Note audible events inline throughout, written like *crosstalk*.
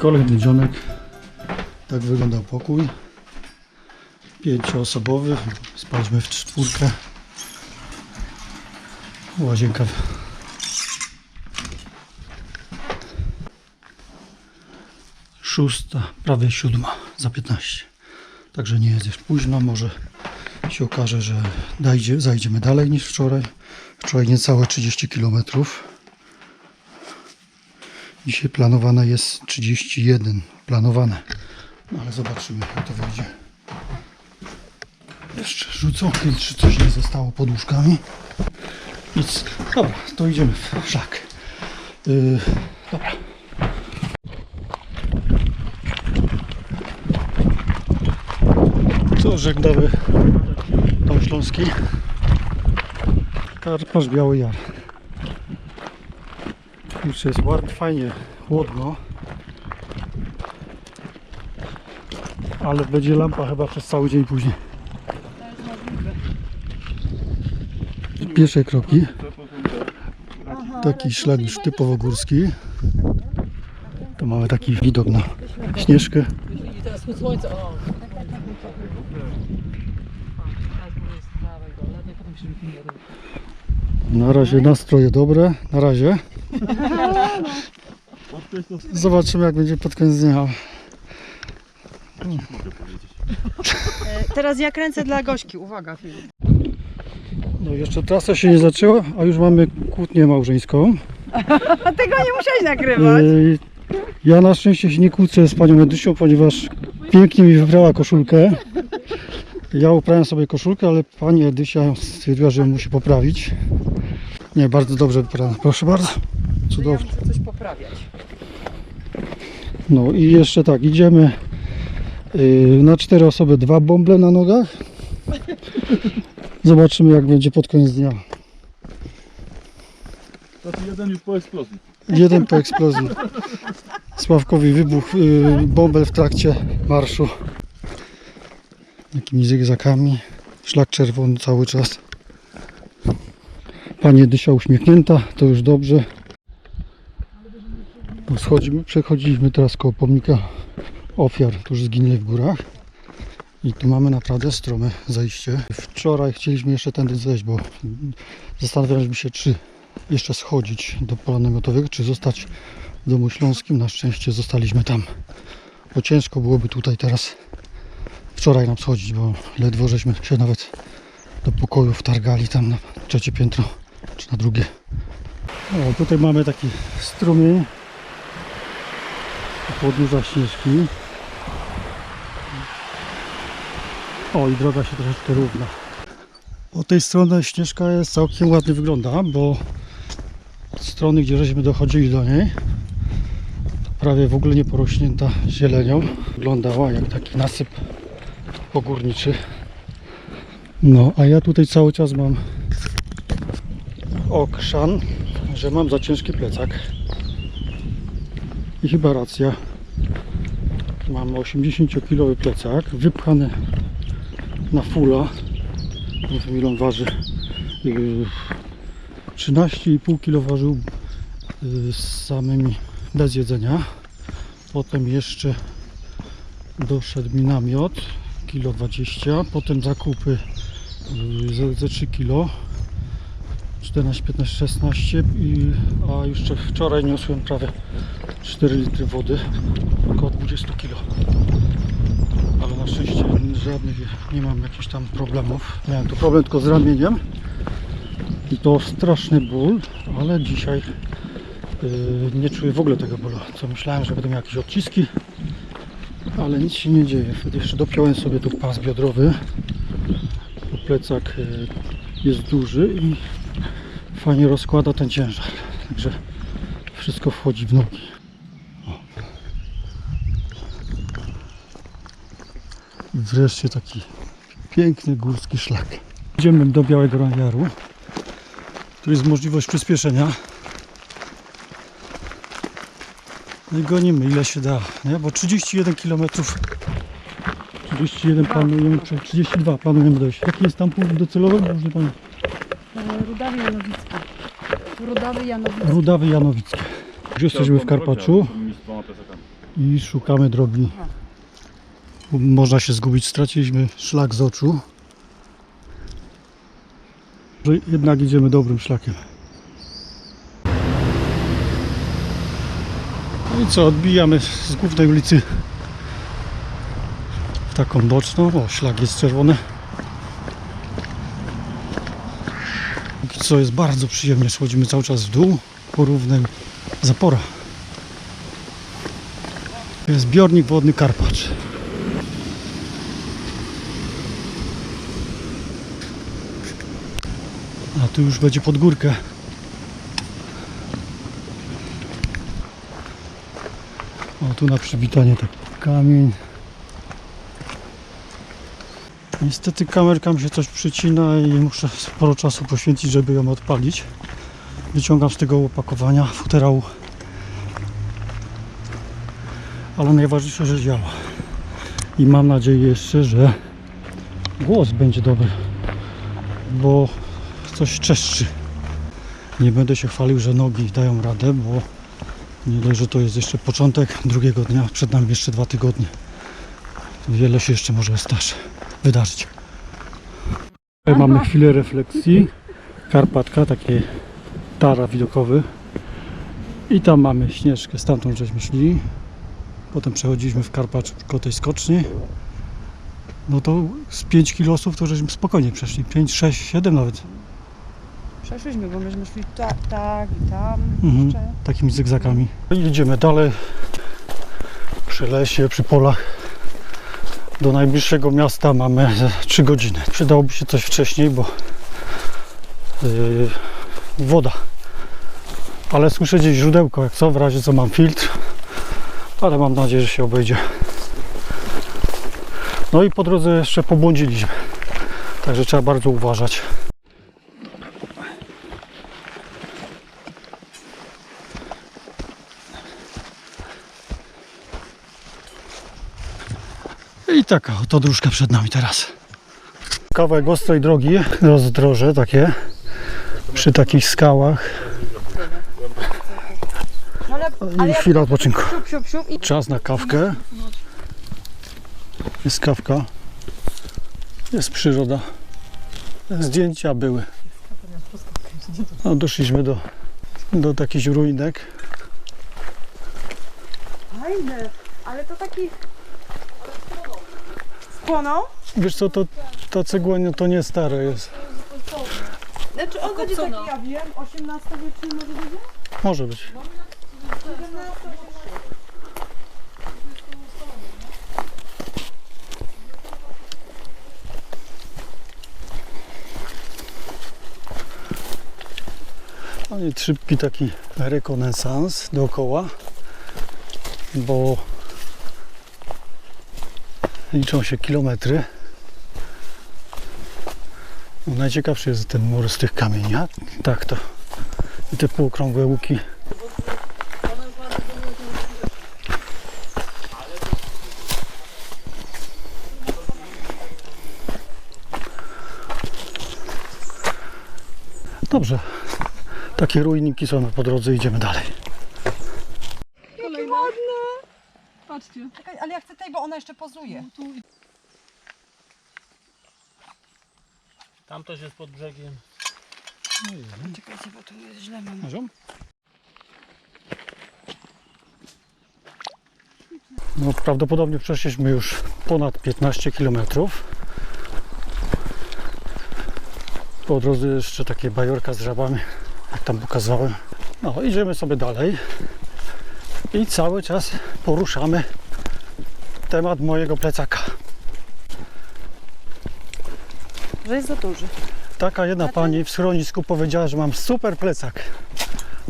Kolejny dzionek. Tak wyglądał pokój. Pięcioosobowy. Spaliśmy w czwórkę. Łazienka. Szósta, prawie siódma za 15. Także nie jest już późno. Może się okaże, że dajdzie, zajdziemy dalej niż wczoraj. Wczoraj niecałe 30 km. Dzisiaj planowane jest 31. Planowane. No ale zobaczymy jak to wyjdzie. Jeszcze rzucę okiem, czy coś nie zostało pod łóżkami. Nic. Dobra, to idziemy w szlak. Yy, dobra. Co żegnamy Dom Śląski. Karpasz Biały Jar. Już jest ładnie, fajnie, chłodno. Ale będzie lampa chyba przez cały dzień później. Pierwsze kroki. Taki szlak już typowo górski. To mamy taki widok na Śnieżkę. Na razie nastroje dobre. Na razie. Zobaczymy jak będzie pod koniec dnia. Teraz ja kręcę dla Gośki. Uwaga, Filip. No jeszcze trasa się nie zaczęła, a już mamy kłótnię małżeńską. *laughs* Tego nie musiałeś nagrywać. Yy, Ja na szczęście się nie kłócę z panią Edysią, ponieważ pięknie mi wybrała koszulkę. Ja uprawiam sobie koszulkę, ale pani Edysia stwierdziła, że musi poprawić. Nie, bardzo dobrze wybrana. Proszę bardzo. Ja Cudownie. muszę coś poprawiać. No i jeszcze tak, idziemy yy, na cztery osoby, dwa bąble na nogach. Zobaczymy jak będzie pod koniec dnia. Znaczy jeden już po eksplozji. Jeden po eksplozji. Sławkowi wybuch yy, bąbel w trakcie marszu. Jakimi zygzakami. Szlak czerwony cały czas. Pani Dysia uśmiechnięta, to już dobrze. Schodzimy, przechodziliśmy teraz koło pomnika ofiar, którzy zginęli w górach. I tu mamy naprawdę strome zejście. Wczoraj chcieliśmy jeszcze tędy zejść, bo zastanawialiśmy się, czy jeszcze schodzić do pola namiotowego, czy zostać w domu śląskim. Na szczęście zostaliśmy tam, bo ciężko byłoby tutaj teraz wczoraj nam schodzić, bo ledwo żeśmy się nawet do pokoju wtargali tam na trzecie piętro, czy na drugie. O, tutaj mamy taki strumień podłuża Śnieżki. O, i droga się troszeczkę równa. Po tej stronie ścieżka jest całkiem ładnie wygląda, bo od strony, gdzie żeśmy dochodzili do niej, prawie w ogóle nie porośnięta zielenią. Wyglądała jak taki nasyp pogórniczy. No, a ja tutaj cały czas mam okrzan, że mam za ciężki plecak. I chyba racja. Mam 80-kilowy plecak, wypchany na fulla. Nie wiem ile on waży. Yy, 13,5 kg ważył yy, z samymi bez jedzenia. Potem jeszcze doszedł mi namiot kilo 20, potem zakupy yy, ze, ze 3 kg 14, 15, 16 i, a jeszcze wczoraj niosłem prawie 4 litry wody około 20 kg ale na szczęście żadnych nie mam jakichś tam problemów miałem tu problem tylko z ramieniem i to straszny ból, ale dzisiaj yy, nie czuję w ogóle tego bólu. Co myślałem, że będę miał jakieś odciski, ale nic się nie dzieje. Wtedy jeszcze dopiąłem sobie tu pas biodrowy. Plecak yy, jest duży i fajnie rozkłada ten ciężar. Także wszystko wchodzi w nogi. O. I wreszcie taki piękny górski szlak. Idziemy do Białego Jaru. Tu jest możliwość przyspieszenia. No i gonimy ile się da, nie? Bo 31 km 31 planujemy, czy 32 planujemy dojść. Jaki jest tam punkt docelowy? Może pan. Rudawy Janowicki. Rudawy Janowickie. Już jesteśmy w Karpaczu i szukamy drogi. Można się zgubić, straciliśmy szlak z oczu. Jednak idziemy dobrym szlakiem. No i co, odbijamy z głównej ulicy w taką boczną. O, szlak jest czerwony. Co jest bardzo przyjemnie, schodzimy cały czas w dół, porównem zapora. To jest zbiornik wodny Karpacz. A tu już będzie pod górkę. O, tu na przywitanie tak kamień. Niestety kamerka mi się coś przycina i muszę sporo czasu poświęcić, żeby ją odpalić. Wyciągam z tego opakowania futerału. Ale najważniejsze, że działa. I mam nadzieję jeszcze, że głos będzie dobry. Bo coś czeszczy. Nie będę się chwalił, że nogi dają radę, bo nie dość, że to jest jeszcze początek drugiego dnia, przed nami jeszcze dwa tygodnie. Wiele się jeszcze może stać, wydarzyć. Tutaj mamy chwilę refleksji. Karpatka, takie tara widokowy. I tam mamy śnieżkę, stamtąd żeśmy szli. Potem przechodziliśmy w Karpacz koło tej skoczni. No to z 5 kilosów to żeśmy spokojnie przeszli. 5, 6, 7 nawet. Przeszliśmy, bo myśmy szli tak, tak i tam Mhm. jeszcze. takimi zygzakami. Idziemy dalej przy lesie, przy polach. Do najbliższego miasta mamy ze 3 godziny. Przydałoby się coś wcześniej, bo yy, woda. Ale słyszę gdzieś źródełko, jak co, w razie co mam filtr. Ale mam nadzieję, że się obejdzie. No i po drodze jeszcze pobłądziliśmy. Także trzeba bardzo uważać. I taka oto dróżka przed nami teraz. Kawałek ostrej drogi, rozdroże takie, przy takich skałach i chwila odpoczynku. Czas na kawkę. Jest kawka. Jest przyroda. Zdjęcia były. No, doszliśmy do, do takich ruinek. fajne, ale to taki... Wiesz co, to, ta cegła no, to nie stare jest. Znaczy on będzie taki, ja wiem, 18 wieczny może będzie? Może być. No i szybki taki rekonesans dookoła, bo liczą się kilometry. No, Najciekawszy jest ten mur z tych kamieni, a tak to i te półokrągłe łuki. Dobrze. Takie ruiniki są po drodze, idziemy dalej. Jakie ładne! Patrzcie. Czekaj, ale ja chcę tej, bo ona jeszcze pozuje. Tam też jest pod brzegiem. Czekajcie, bo tu jest źle mam. No, prawdopodobnie przeszliśmy już ponad 15 km. Po drodze jeszcze takie bajorka z żabami, jak tam pokazałem. No, idziemy sobie dalej i cały czas poruszamy temat mojego plecaka. Że jest za duży. Taka jedna pani w schronisku powiedziała, że mam super plecak.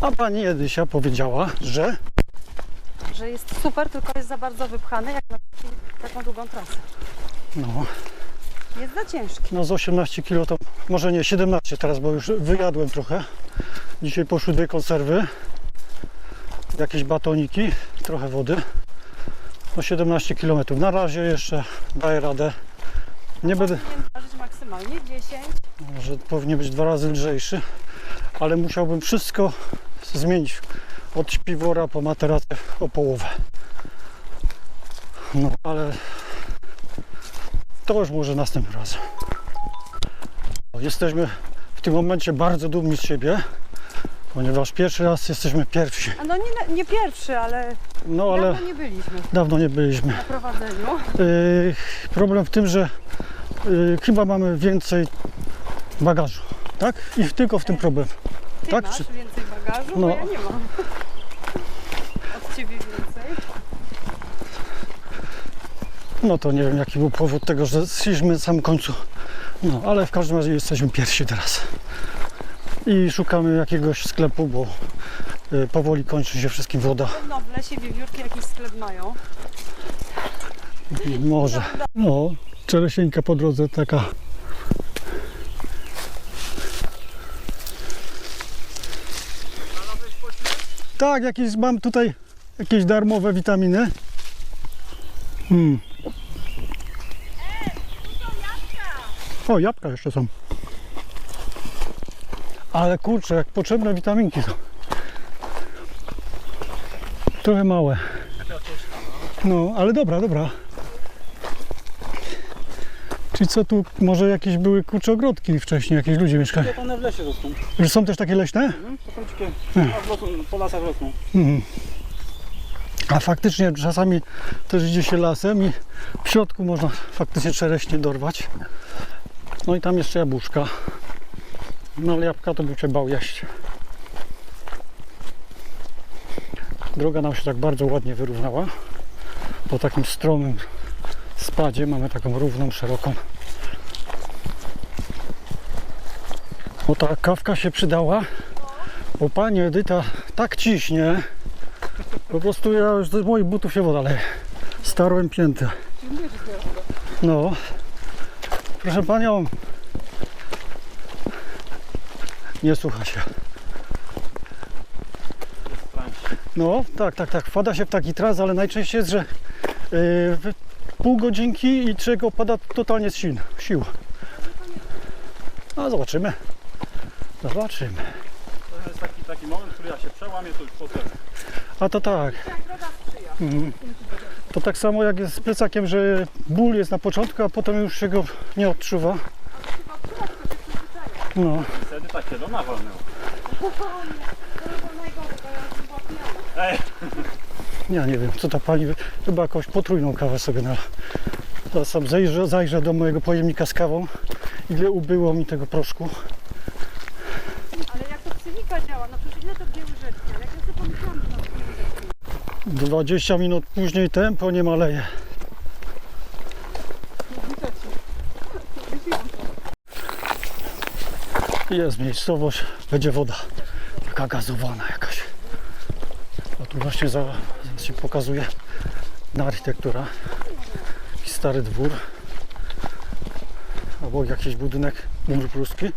A pani Edysia powiedziała, że Że jest super, tylko jest za bardzo wypchany, jak na taką długą trasę. no, Jest za ciężki. no z 18 kg to może nie 17 teraz, bo już wyjadłem trochę. Dzisiaj poszły dwie konserwy, jakieś batoniki, trochę wody. No 17 km. Na razie jeszcze daję radę. Nie będę, ważyć maksymalnie 10. że powinien być dwa razy lżejszy, ale musiałbym wszystko zmienić od śpiwora po materację o połowę. No ale to już może następnym razem. Jesteśmy w tym momencie bardzo dumni z siebie, ponieważ pierwszy raz jesteśmy pierwsi. A no nie, nie pierwszy, ale, No ale dawno nie byliśmy dawno nie byliśmy. na prowadzeniu. Yy, problem w tym, że yy, chyba mamy więcej bagażu, tak? I tylko w tym problem. Ty Tak, masz czy- więcej bagażu, No. bo ja nie mam. Od ciebie więcej. No to nie wiem jaki był powód tego, że zszliśmy na samym końcu. No ale w każdym razie jesteśmy pierwsi teraz. I szukamy jakiegoś sklepu, bo powoli kończy się wszystkim woda. No w lesie wiewiórki jakiś sklep mają. Może. No, czeresieńka po drodze taka. Tak, jakieś mam tutaj jakieś darmowe witaminy. Hmm. O, jabłka jeszcze są. Ale kurczę, jak potrzebne witaminki są. Trochę małe. No, ale dobra, dobra. Czyli co tu, może jakieś były kurcze ogrodki wcześniej, jakieś ludzie mieszkali? Jak one w lesie rosną. Że są też takie leśne? To są takie, a w po lasach rosną. Mhm. A faktycznie czasami też idzie się lasem i w środku można faktycznie czereśnie dorwać. No i tam jeszcze jabłuszka. No ale jabłka to bym się bał jeść. Droga nam się tak bardzo ładnie wyrównała. Po takim stromym spadzie mamy taką równą, szeroką. O ta kawka się przydała, bo pani Edyta tak ciśnie, po prostu ja już z moich butów się woda leje. Starłem piętę. No. Proszę panią. Nie słucha się. No, tak, tak, tak. Wpada się w taki trans, ale najczęściej jest, że yy, w pół godzinki i czego opada totalnie z sił. sił. No, zobaczymy. Zobaczymy. To jest taki, taki moment, który ja się przełamię, to już potem. A to tak. Mhm. To tak samo jak jest z plecakiem, że ból jest na początku, a potem już się go nie odczuwa. No, Wtedy takie do nawalnęło. Ej, ja nie wiem, co ta pani, chyba jakąś potrójną kawę sobie na... Zaraz sam zajrzę, zajrzę do mojego pojemnika z kawą, ile ubyło mi tego proszku. Ale jak to psychika działa, no przecież ile to dwie łyżeczki, ale jak ja sobie pomyślałam, że to dwie łyżeczki. 20 minut później tempo nie maleje. Jest miejscowość, będzie woda. Taka gazowana jakaś. Tu właśnie za, zaraz się pokazuje architektura. Jakiś stary dwór. Albo jakiś budynek mur pruski.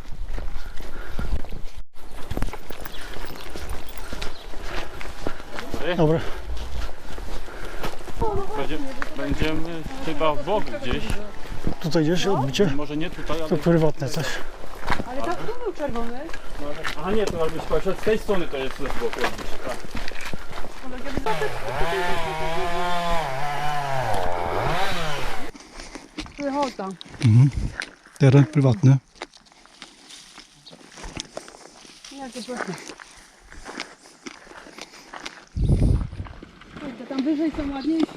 Dobra, będzie, będziemy chyba w bok gdzieś. tutaj gdzieś odbicie. Może nie tutaj, ale... To prywatne coś. Ale tak tu był czerwony. A nie, to albo się z tej strony to jest z boku gdzieś. Tak. Tam wyżej są ładniejsze.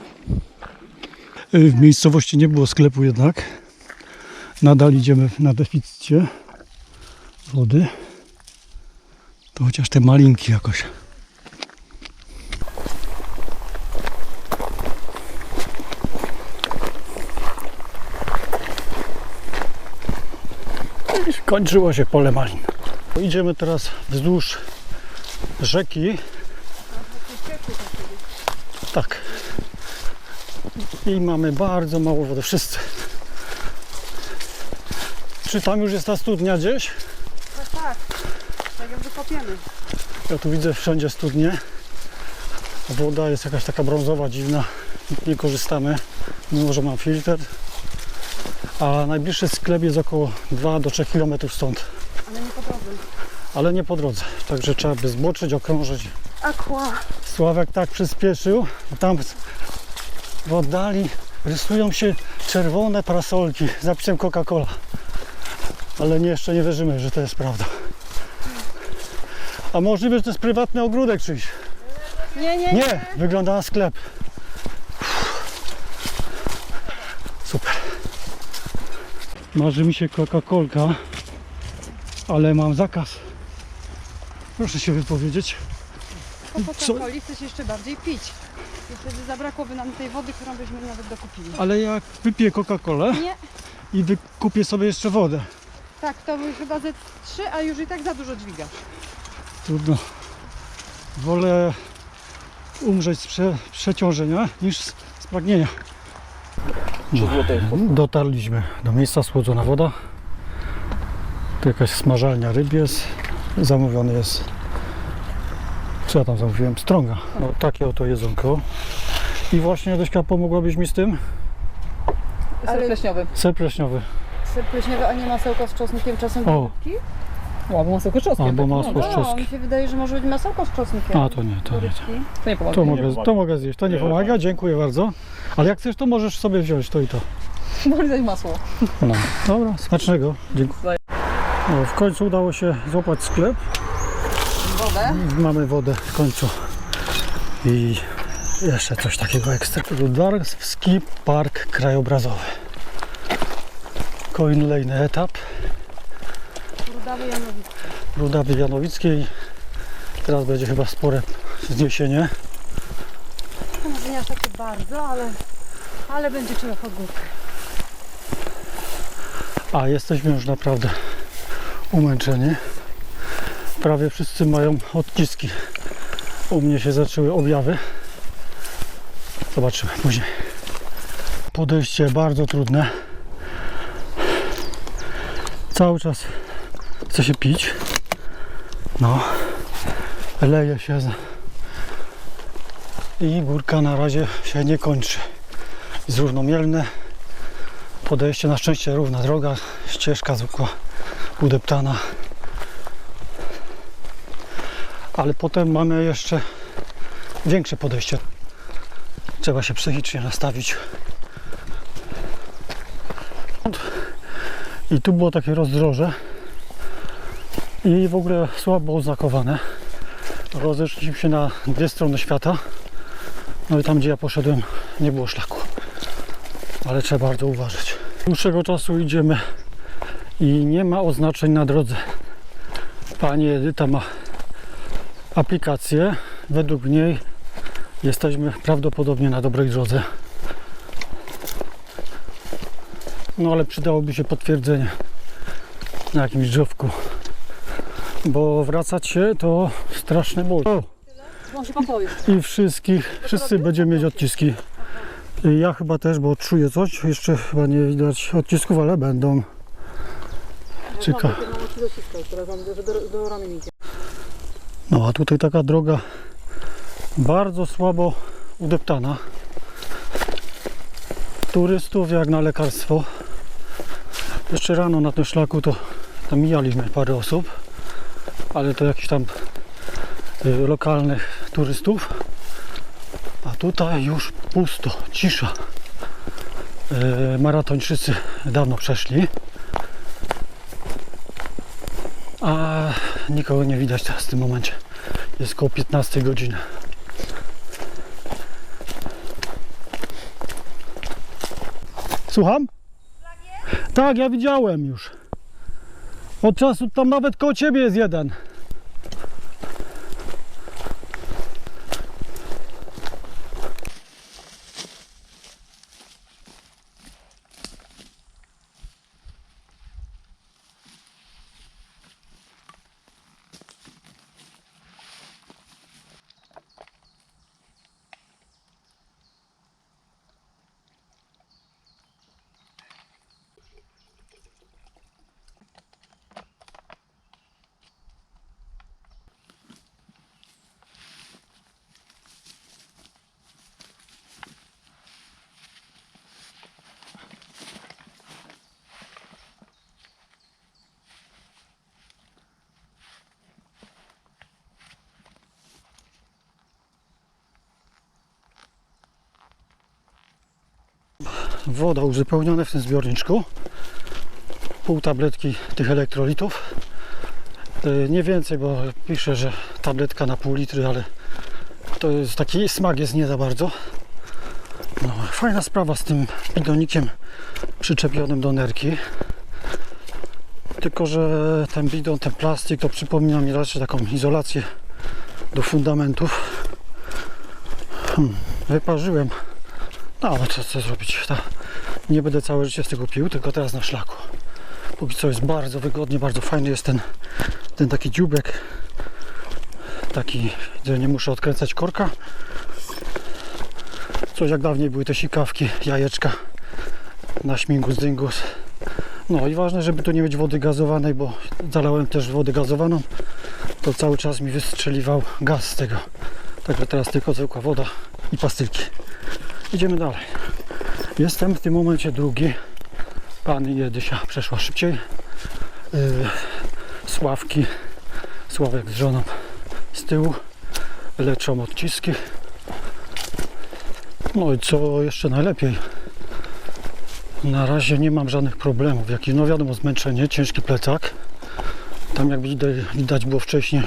W miejscowości nie było sklepu jednak. Nadal idziemy na deficycie wody. To chociaż te malinki jakoś. Kończyło się pole malin. Idziemy teraz wzdłuż rzeki. Tak. I mamy bardzo mało wody. Wszyscy. Czy tam już jest ta studnia gdzieś? Tak, tak. Tak jak wykopiemy. Ja tu widzę wszędzie studnie. Woda jest jakaś taka brązowa, dziwna. Nie korzystamy, mimo że mam filtr. A najbliższy sklep jest około 2 do 3 km stąd. Ale nie po drodze. Ale nie po drodze. Także trzeba by zboczyć, okrążyć. Aqua. Sławek tak przyspieszył. Tam w oddali rysują się czerwone parasolki z napisem Coca-Cola. Ale nie, jeszcze nie wierzymy, że to jest prawda. A możliwe, że to jest prywatny ogródek czyjś. Nie, nie, Nie, wygląda na sklep. Super. Marzy mi się Coca-Colka, ale mam zakaz. Proszę się wypowiedzieć. Po Coca-Coli chcesz jeszcze bardziej pić. I wtedy zabrakłoby nam tej wody, którą byśmy nawet dokupili. Ale jak wypiję Coca-Colę Nie, i wykupię sobie jeszcze wodę, tak, to by chyba ze trzy, a już i tak za dużo dźwigasz. trudno. Wolę umrzeć z prze, przeciążenia niż z, z pragnienia. Dotarliśmy do miejsca, słodzona woda. Tu jakaś smażalnia ryb jest. Zamówiony jest, co ja tam zamówiłem? Strąga. No, takie oto jedzonko. I właśnie, Dośka, pomogłabyś mi z tym? Ser pleśniowy. Ser pleśniowy. Ser pleśniowy, a nie masełko z czosnkiem, czasem O, Albo masełko czosnkiem. albo masło z No, czosnkiem. mi się wydaje, że może być masełko z czosnkiem. A, to nie, to nie. To. Nie pomaga. To nie mogę, pomaga. to mogę zjeść, to nie Nie pomaga, dziękuję bardzo. Ale jak chcesz, to możesz sobie wziąć to i to. Może dać masło. No, dobra, smacznego, dziękuję. No, w końcu udało się złapać sklep. Wodę. Mamy wodę w końcu. I jeszcze coś takiego ekstra. Rudarski Park Krajobrazowy. Kolejny etap. Rudawy Janowicki. Rudawy Janowickiej. Teraz będzie chyba spore zniesienie. Może nie aż takie bardzo, ale, ale będzie trzeba pod górkę. A jesteśmy już naprawdę umęczeni. Prawie wszyscy mają odciski. U mnie się zaczęły objawy. Zobaczymy później. Podejście bardzo trudne. Cały czas chce się pić. No, leje się. z- I górka na razie się nie kończy. Jest równomierne. Podejście na szczęście równa droga, ścieżka zwykła, udeptana. Ale potem mamy jeszcze większe podejście. Trzeba się psychicznie nastawić. I tu było takie rozdroże i w ogóle słabo oznakowane. Rozeszliśmy się na dwie strony świata. No i tam gdzie ja poszedłem nie było szlaku ale trzeba bardzo uważać. Dłuższego czasu idziemy i nie ma oznaczeń na drodze. Pani Edyta ma aplikację. Według niej jesteśmy prawdopodobnie na dobrej drodze. No ale przydałoby się potwierdzenie na jakimś drzewku. Bo wracać się to straszny ból. I wszystkich, wszyscy będziemy mieć odciski. Ja chyba też, bo czuję coś. Jeszcze chyba nie widać odcisków, ale będą. Czyka. No a tutaj taka droga bardzo słabo udeptana. Turystów jak na lekarstwo. Jeszcze rano na tym szlaku to tam mijaliśmy parę osób, ale to jakichś tam y, lokalnych turystów. A tutaj już pusto, cisza. E, maratończycy dawno przeszli. A nikogo nie widać teraz w tym momencie. Jest koło 15 godziny. Słucham? Tak, ja widziałem już. Od czasu tam nawet koło ciebie jest jeden. Woda uzupełniona w tym zbiorniczku. Pół tabletki tych elektrolitów. E, Nie więcej, bo pisze, że tabletka na pół litry, ale to jest taki smak jest nie za bardzo. No, fajna sprawa z tym bidonikiem przyczepionym do nerki. Tylko, że ten bidon, ten plastik to przypomina mi raczej taką izolację do fundamentów. Hmm, wyparzyłem. No co, co zrobić? Nie będę całe życie z tego pił, tylko teraz na szlaku. Póki co jest bardzo wygodnie, bardzo fajny jest ten, ten taki dziubek. Taki, że nie muszę odkręcać korka. Coś jak dawniej były te sikawki, jajeczka na śmigus dyngus. No i ważne, żeby tu nie mieć wody gazowanej, bo zalałem też wodę gazowaną. To cały czas mi wystrzeliwał gaz z tego. Także teraz tylko zwykła woda i pastylki. Idziemy dalej. Jestem w tym momencie drugi. Pani Jedysia przeszła szybciej. Yy, Sławki, Sławek z żoną z tyłu leczą odciski. No i co jeszcze najlepiej, na razie nie mam żadnych problemów. Jakieś, no wiadomo, zmęczenie, ciężki plecak. Tam jak widać, było wcześniej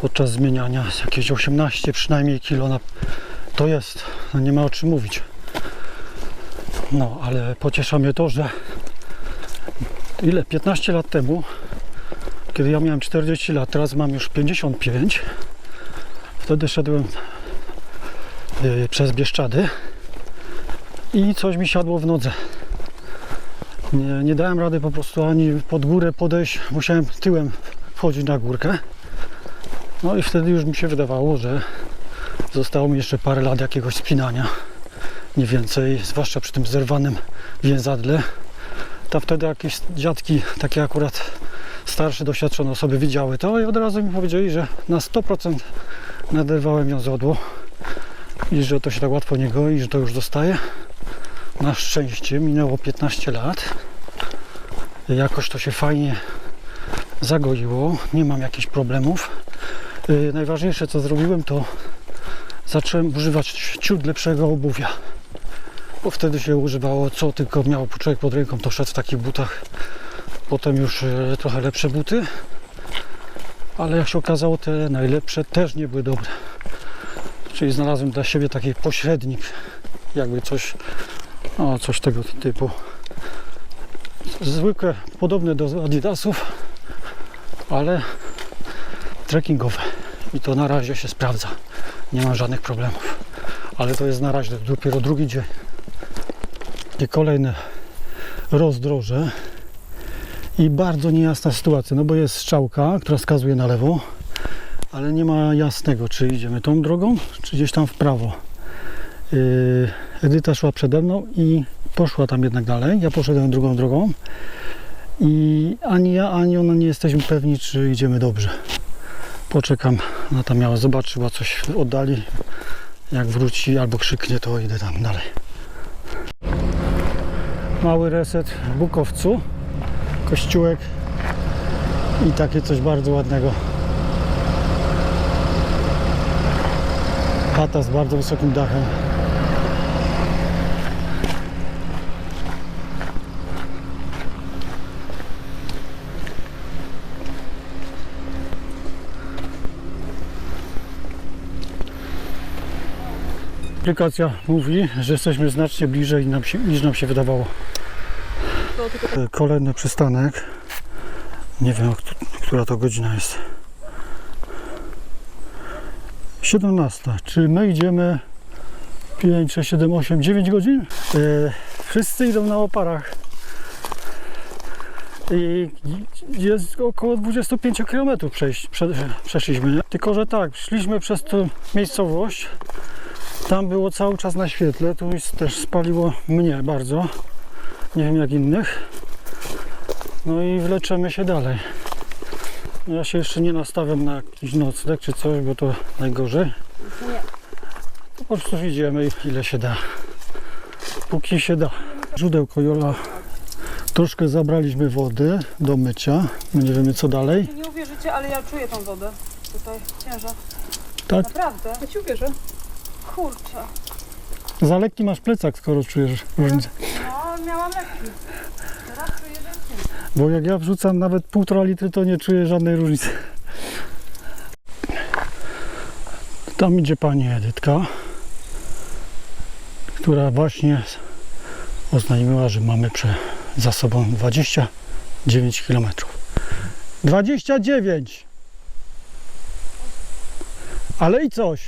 podczas zmieniania jakieś 18 przynajmniej kilo na, to jest, no nie ma o czym mówić. No, ale pociesza mnie to, że ile 15 lat temu, kiedy ja miałem 40 lat, teraz mam już 55. Wtedy szedłem y, przez Bieszczady i coś mi siadło w nodze. Nie, nie dałem rady po prostu ani pod górę podejść, musiałem tyłem wchodzić na górkę. No i wtedy już mi się wydawało, że zostało mi jeszcze parę lat jakiegoś spinania. Nie więcej, zwłaszcza przy tym zerwanym więzadle. To wtedy jakieś dziadki, takie akurat starsze, doświadczone osoby widziały to i od razu mi powiedzieli, że na 100% naderwałem wiązodło i że to się tak łatwo nie goi, że to już zostaje. Na szczęście minęło 15 lat. Jakoś to się fajnie zagoiło, nie mam jakichś problemów. Yy, najważniejsze co zrobiłem to zacząłem używać ciut lepszego obuwia. Bo wtedy się używało co tylko miało człowiek pod ręką, to szedł w takich butach. Potem już e, trochę lepsze buty. Ale jak się okazało, te najlepsze też nie były dobre. Czyli znalazłem dla siebie taki pośrednik, jakby coś, no, coś tego typu. Zwykłe, podobne do Adidasów, ale trekkingowe. I to na razie się sprawdza. Nie mam żadnych problemów. Ale to jest na razie dopiero drugi dzień. I kolejne rozdroże. I bardzo niejasna sytuacja, no bo jest strzałka, która wskazuje na lewo, ale nie ma jasnego, czy idziemy tą drogą, czy gdzieś tam w prawo. Yy, Edyta szła przede mną i poszła tam jednak dalej. Ja poszedłem drugą drogą. I ani ja, ani ona nie jesteśmy pewni, czy idziemy dobrze. Poczekam na tam miała, zobaczyła coś w oddali. Jak wróci albo krzyknie, to idę tam dalej. Mały reset w Bukowcu. Kościółek i takie coś bardzo ładnego. Chata z bardzo wysokim dachem. Aplikacja mówi, że jesteśmy znacznie bliżej nam się, niż nam się wydawało. Kolejny przystanek. Nie wiem, która to godzina jest. 17. Czy my idziemy 5, 6, 7, 8, 9 godzin? E, wszyscy idą na oparach. I jest około 25 km przejść, prze, przeszliśmy. Tylko, że tak, szliśmy przez tę miejscowość. Tam było cały czas na świetle. Tu też spaliło mnie bardzo. Nie wiem jak innych. No i wleczemy się dalej. Ja się jeszcze nie nastawiam na jakiś nocleg czy coś, bo to najgorzej. nie. To po prostu idziemy ile się da. Póki się da. Żudełko Jola. Troszkę zabraliśmy wody do mycia. My nie wiemy co dalej. Nie uwierzycie, ale ja czuję tą wodę. Tutaj ciężar. Tak? Naprawdę. Ja ci uwierzę. Kurczę. Za lekki masz plecak, skoro czujesz różnicę. No, miałam lekki. Teraz czuję, że Bo jak ja wrzucam nawet półtora litry, to nie czuję żadnej różnicy. Tam idzie pani Edytka, która właśnie oznajmiła, że mamy prze, za sobą 29 km. 29! Ale i coś.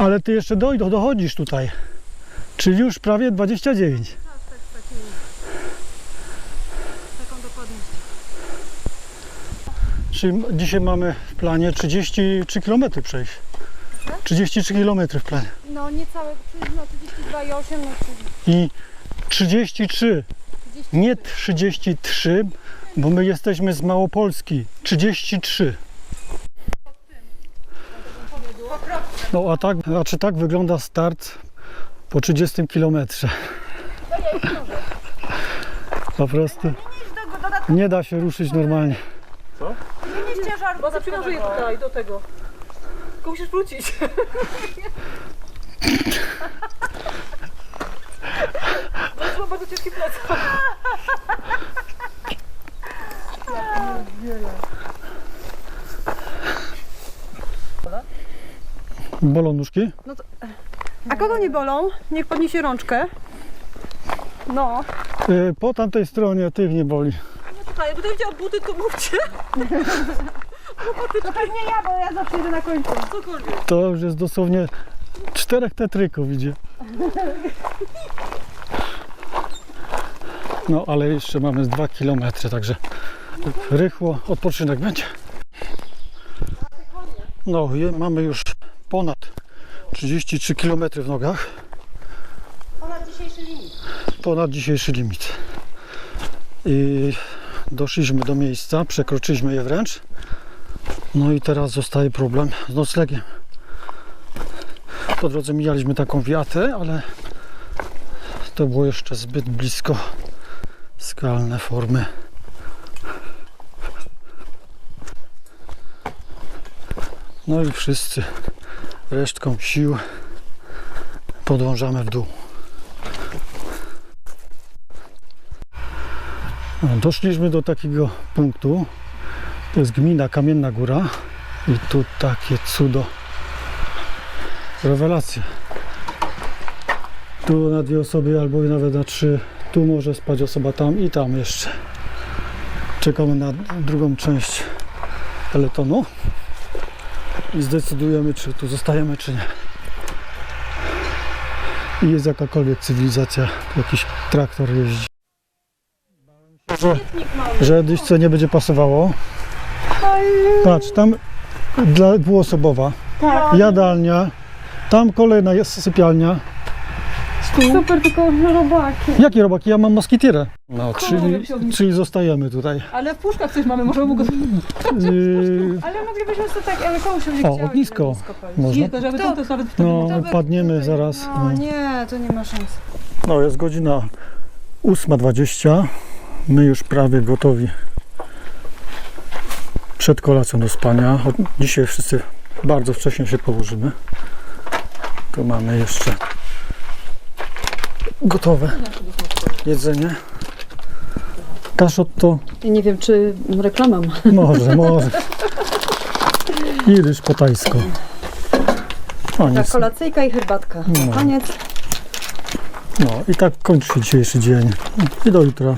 28,3. Ale ty jeszcze dojdą, dochodzisz tutaj. Czyli już prawie 29. Tak, tak, z takimi. Taką dokładnością. Czyli dzisiaj mamy w planie 33 km przejść. 33 km w planie. No, niecałe, no 32,8, no I 33, 30. nie 33, bo my jesteśmy z Małopolski. 33. No a tak, znaczy tak wygląda start po 30 km. Po prostu nie da się ruszyć normalnie. Nie ciężar, Bo zaprzywiążę je tutaj, do tego. Tylko musisz wrócić. To ma bardzo ciężki plecak. *laughs* Bolą nóżki? A kogo nie bolą? Niech podniesie rączkę. No. Y, Po tamtej stronie tych nie boli. Nie tutaj, jakby to widział buty, to mówcie. To pewnie ja, bo ja zawsze idę na końcu. Cokolwiek. To już jest dosłownie czterech tetryków idzie. No ale jeszcze mamy z 2 km, także rychło odpoczynek będzie. No mamy już ponad 33 km w nogach, Ponad dzisiejszy limit. ponad dzisiejszy limit. I doszliśmy do miejsca, przekroczyliśmy je wręcz. No i teraz zostaje problem z noclegiem. Po drodze mijaliśmy taką wiatę, ale to było jeszcze zbyt blisko skalne formy. No i wszyscy resztką sił podążamy w dół. Doszliśmy do takiego punktu. To jest gmina Kamienna Góra. I tu takie cudo. Rewelacja. Tu na dwie osoby albo nawet na trzy. Tu może spać osoba tam i tam jeszcze. Czekamy na drugą część peletonu. I zdecydujemy, czy tu zostajemy, czy nie. I jest jakakolwiek cywilizacja. Jakiś traktor jeździ. Że, że dyszce nie będzie pasowało. Patrz, tam dla dwuosobowa. Tak. Jadalnia. Tam kolejna jest sypialnia. Super, tylko robaki. Jakie robaki? Ja mam moskitierę. No, czyli, czyli zostajemy tutaj. Ale w puszkach coś mamy, możemy go... *laughs* Yy, Ale moglibyśmy sobie tak, ale komuś się o, ognisko. Można. Nie, to żeby to, to nawet... No, padniemy zaraz. No No, nie, to nie ma szans. no jest godzina 8.20. My już prawie gotowi przed kolacją do spania. Dzisiaj wszyscy bardzo wcześnie się położymy. Tu mamy jeszcze gotowe jedzenie. Kaszot to Nie wiem, czy reklama ma. może, może. I ryż po tajsku. Tak, nic. kolacyjka i herbatka. No. Koniec. No i tak kończy się dzisiejszy dzień. I do jutra.